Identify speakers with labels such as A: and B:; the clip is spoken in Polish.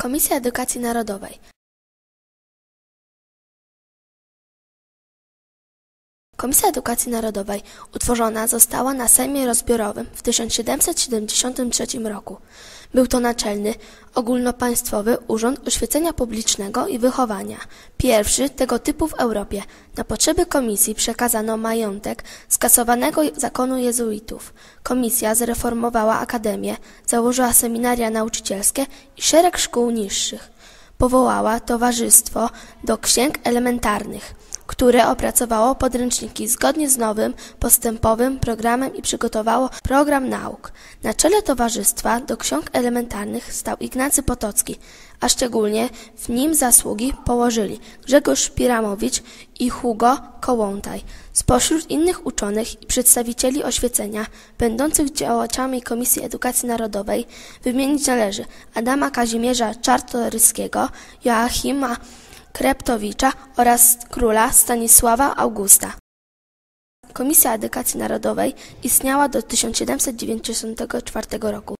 A: Komisja Edukacji Narodowej. Komisja Edukacji Narodowej utworzona została na Sejmie Rozbiorowym w 1773 roku. Był to naczelny, ogólnopaństwowy urząd oświecenia publicznego i wychowania, pierwszy tego typu w Europie. Na potrzeby komisji przekazano majątek skasowanego zakonu jezuitów. Komisja zreformowała akademię, założyła seminaria nauczycielskie i szereg szkół niższych. Powołała Towarzystwo do Księg Elementarnych, które opracowało podręczniki zgodnie z nowym, postępowym programem i przygotowało program nauk. Na czele Towarzystwa do Ksiąg Elementarnych stał Ignacy Potocki, a szczególnie w nim zasługi położyli Grzegorz Piramowicz i Hugo Kołłątaj. Spośród innych uczonych i przedstawicieli oświecenia, będących działaczami Komisji Edukacji Narodowej, wymienić należy Adama Kazimierza Czartoryskiego, Joachima Kreptowicza oraz króla Stanisława Augusta. Komisja Edukacji Narodowej istniała do 1794 roku.